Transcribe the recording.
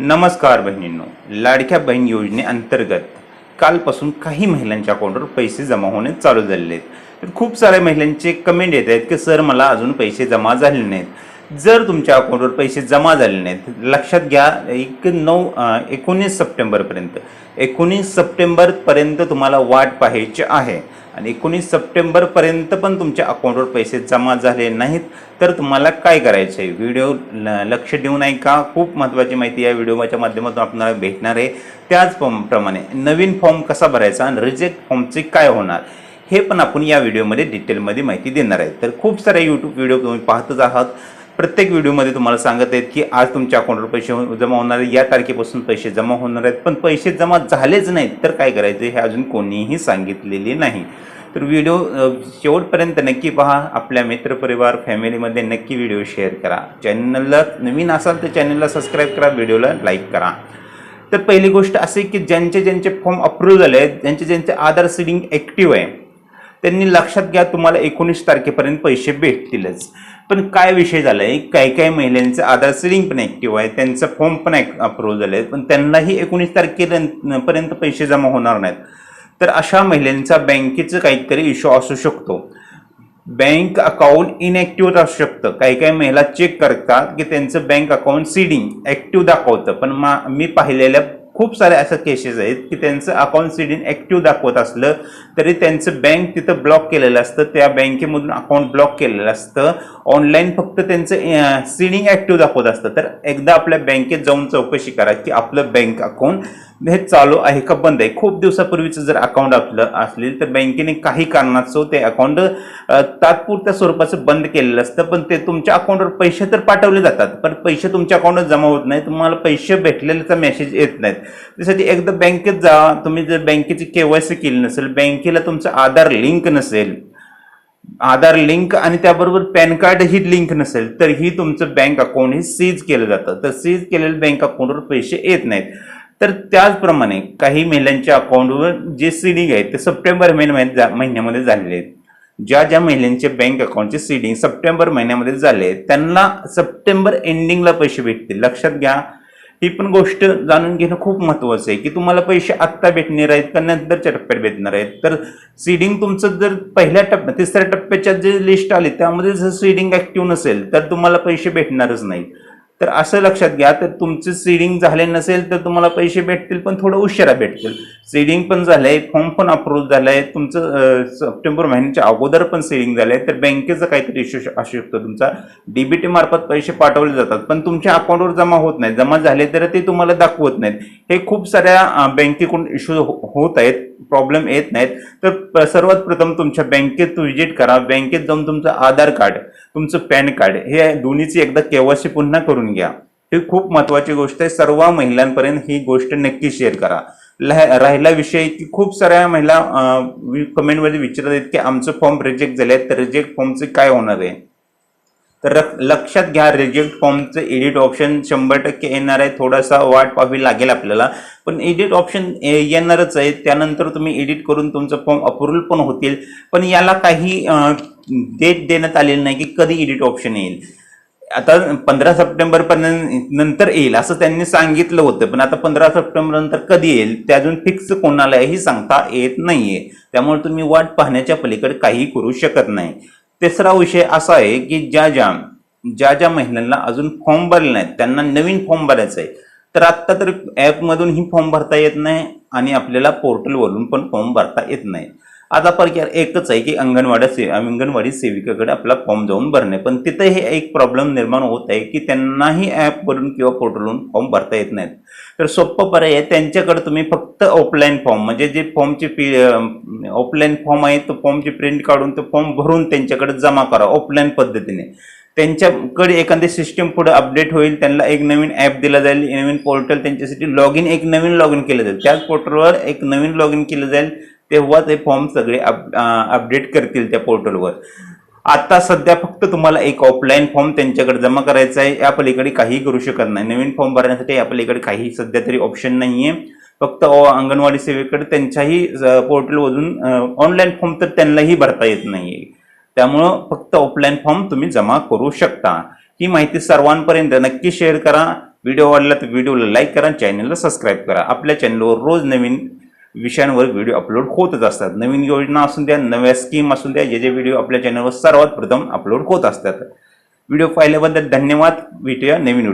नमस्कार बहिणींनो. लाडक्या बहीण योजनेअंतर्गत कालपासून काही महिलांच्या अकाउंटवर पैसे जमा होणे चालू झालेले आहेत. तर खूप साऱ्या महिलांचे कमेंट येत आहेत की सर मला अजून पैसे जमा झाले नाहीत. जर तुमच्या अकाउंटवर पैसे जमा झाले नाहीत लक्षात घ्या एक नऊ एकोणीस सप्टेंबरपर्यंत. एकोणीस सप्टेंबरपर्यंत तुम्हाला वाट पाहायची आहे. आणि एकोणीस सप्टेंबरपर्यंत पण तुमच्या अकाउंटवर पैसे जमा झाले नाहीत तर तुम्हाला काय करायचं आहे व्हिडिओ ल- लक्ष देऊन ऐका. का खूप महत्त्वाची माहिती या व्हिडिओच्या माध्यमातून आपल्याला भेटणार आहे. त्याच प्रमाणे नवीन फॉर्म कसा भरायचा आणि रिजेक्ट फॉर्मचे काय होणार हे पण आपण या व्हिडिओमध्ये डिटेलमध्ये माहिती देणार आहे. तर खूप साऱ्या यूट्यूब व्हिडिओ तुम्ही पाहतच आहात. प्रत्येक व्हिडिओमध्ये तुम्हाला सांगत आहेत की आज तुमच्या अकाउंटवर पैसे हो- जमा होणार आहे या तारखेपासून पैसे जमा होणार आहेत. पण पैसे जमा झालेच नाहीत तर काय करायचं हे अजून कोणीही सांगितलेले नाही. तर व्हिडिओ शेवटपर्यंत नक्की पहा. आपल्या मित्रपरिवार फॅमिलीमध्ये नक्की व्हिडिओ शेअर करा. चॅनलला नवीन असाल तर चॅनलला सबस्क्राईब करा व्हिडिओला लाईक करा. तर पहिली गोष्ट असे की ज्यांचे ज्यांचे फॉर्म अप्रूव्ह झाले आहेत ज्यांचे ज्यांचे आधार सीडिंग ॲक्टिव्ह आहे त्यांनी लक्षात घ्या तुम्हाला एकोणीस तारखेपर्यंत पैसे भेटतीलच. पण काय विषय झाला आहे काही काही महिलांचं आधार सीडिंग पण ॲक्टिव्ह आहे त्यांचं फॉर्म पण अप्रूव्ह झाले आहेत पण त्यांनाही एकोणीस तारखेपर्यंत पैसे जमा होणार नाहीत. तर अशा महिलांचा बँकेचं काहीतरी इश्यू असू शकतो. बँक अकाउंट इनॅक्टिव्ह असू शकतं. काही काही महिला चेक करतात की त्यांचं बँक अकाउंट सीडिंग ॲक्टिव्ह दाखवतं. पण मा मी पाहिलेल्या खूप साऱ्या अशा केसेस आहेत की त्यांचं अकाउंट सीडिंग ॲक्टिव्ह दाखवत असलं तरी त्यांचं बँक तिथं ब्लॉक केलेलं असतं. त्या बँकेमधून अकाउंट ब्लॉक केलेलं असतं. ऑनलाईन फक्त त्यांचं सीडिंग ॲक्टिव्ह दाखवत असतं. तर एकदा आपल्या बँकेत जाऊन चौकशी करा की आपलं बँक अकाउंट हे चालू आहे का बंद आहे. खूप दिवसापूर्वीचं जर अकाउंट आपलं असेल तर बँकेने काही कारणास्तव ते अकाउंट तात्पुरत्या स्वरूपाचं बंद केलेलं असतं. पण ते तुमच्या अकाउंटवर पैसे तर पाठवले जातात. पण पैसे तुमच्या अकाउंटवर जमा होत नाही तुम्हाला पैसे भेटलेल्याचा मेसेज येत नाहीत. त्यासाठी एकदा बँकेत जा तुम्ही जर बँकेची केवायसी केली नसेल बँकेला तुमचं आधार लिंक नसेल आधार लिंक आणि त्याबरोबर पॅन कार्ड ही लिंक नसेल तर ही तुमचं बँक अकाउंट हे सीज केलं जातं. तर सीज केलेलं बँक अकाउंटवर पैसे येत नाहीत. तर त्याचप्रमाणे काही महिलांच्या अकाउंटवर जे सीडिंग आहे ते सप्टेंबर महिन्यामध्ये जा- महिन्यामध्ये झालेले आहेत. ज्या ज्या महिलांचे बँक अकाउंटचे सीडिंग सप्टेंबर महिन्यामध्ये झाले त्यांना सप्टेंबर एंडिंगला पैसे भेटतील. लक्षात घ्या ही पण गोष्ट जाणून घेणं खूप महत्त्वाचं आहे की तुम्हाला पैसे आत्ता भेटणार आहेत का नंतरच्या टप्प्यात भेटणार आहेत. तर सीडिंग तुमचं जर पहिल्या टप्प्यात तिसऱ्या टप्प्याच्या जे लिस्ट आली त्यामध्ये जर सीडिंग ॲक्टिव्ह नसेल तर तुम्हाला पैसे भेटणारच नाही. तर असं लक्षात घ्या तर तुमचं सीडिंग झाले नसेल तर तुम्हाला पैसे भेटतील पण थोडं उशिरा भेटतील. सीडिंग पण झालंय फॉर्म पण अप्रूव्ह झालाय. तुमचं सप्टेंबर महिन्याच्या अगोदर पण सेडिंग झालंय. तर बँकेचा काहीतरी इश्यू असू शकतो तुमचा. डीबीटी मार्फत पैसे पाठवले जातात पण तुमच्या अकाउंटवर जमा होत नाही जमा झाले तर ते तुम्हाला दाखवत नाहीत. हे खूप साऱ्या बँकेकडून इश्यू हो-, होत आहेत. प्रॉब्लेम येत नाहीत. तर प- सर्वात प्रथम तुमच्या बँकेत व्हिजिट करा. बँकेत जाऊन तुमचं आधार कार्ड तुमचं पॅन कार्ड हे दोन्हीची एकदा केवायसी पुन्हा करून घ्या. ही खूप महत्वाची गोष्ट आहे. सर्व महिलांपर्यंत ही गोष्ट नक्की शेअर करा. राहिला विषय की खूप साऱ्या महिला कमेंटमध्ये विचारत आहेत की आमचं फॉर्म रिजेक्ट झाले तर रिजेक्ट फॉर्मचे काय होणार आहे? तर लक्षात घ्या रिजेक्ट फॉर्मचं एडिट ऑप्शन शंभर टक्के येणार आहे. थोडासा वाट पाहावी लागेल आपल्याला. पण एडिट ऑप्शन येणारच आहे. त्यानंतर तुम्ही एडिट करून तुमचं फॉर्म अप्रुव्हल पण होतील. पण याला काही डेट देण्यात आलेली नाही की कधी एडिट ऑप्शन येईल. आता पंधरा सप्टेंबर पर्यंत नंतर येईल असं त्यांनी सांगितलं होतं. पण आता पंधरा सप्टेंबर नंतर कधी येईल ते अजून फिक्स कोणालाही सांगता येत नाहीये. त्यामुळे तुम्ही वाट पाहण्याच्या पलीकडे काही करू शकत नाही. तिसरा विषय असा आहे की ज्या ज्या ज्या ज्या महिलांना अजून फॉर्म भरले नाहीत त्यांना नवीन फॉर्म भरायचा आहे तर आत्ता तर ॲपमधून ही फॉर्म भरता येत नाही आणि आपल्याला पोर्टलवरून पण फॉर्म भरता येत नाही. आता प्रकार एकच आहे की अंगणवाडी से अंगणवाडी सेविकाकडे आपला फॉर्म जाऊन भरणे. पण तिथं हे एक प्रॉब्लेम निर्माण होत आहे की त्यांनाही ॲपवरून किंवा पोर्टलवरून फॉर्म भरता येत नाहीत. तर सोपं पर्याय आहे त्यांच्याकडे तुम्ही फक्त ऑफलाईन फॉर्म म्हणजे जे फॉर्मची पी ऑफलाईन फॉर्म आहे तो फॉर्मची प्रिंट काढून तो फॉर्म भरून त्यांच्याकडे जमा करा ऑफलाईन पद्धतीने. त्यांच्याकडे एखादी सिस्टीम पुढे अपडेट होईल त्यांना एक नवीन ॲप दिला जाईल नवीन पोर्टल त्यांच्यासाठी लॉग इन एक नवीन लॉग इन केलं जाईल. त्याच पोर्टलवर एक नवीन लॉग इन केलं जाईल तेव्हा ते फॉर्म सगळे अपडेट करतील त्या पोर्टलवर. आता सध्या फक्त तुम्हाला एक ऑफलाईन फॉर्म त्यांच्याकडे जमा करायचा आहे या पलीकडे काहीही करू शकत नाही. नवीन फॉर्म भरण्यासाठी या पलीकडे काही सध्या तरी ऑप्शन नाही आहे फक्त अंगणवाडी सेवेकडे त्यांच्याही पोर्टलमधून ऑनलाईन फॉर्म तर त्यांनाही भरता येत नाहीये. त्यामुळं फक्त ऑफलाईन फॉर्म तुम्ही जमा करू शकता. ही माहिती सर्वांपर्यंत नक्की शेअर करा. व्हिडिओ आवडला तर व्हिडिओला लाईक करा चॅनलला सबस्क्राईब करा. आपल्या चॅनलवर रोज नवीन विषयांवर व्हिडिओ अपलोड होतच असतात. नवीन योजना असून द्या नव्या स्कीम असून द्या जे जे व्हिडिओ आपल्या चॅनलवर सर्वात प्रथम अपलोड होत असतात. व्हिडिओ पाहिल्याबद्दल धन्यवाद. भेटूया नवीन व्हिडिओ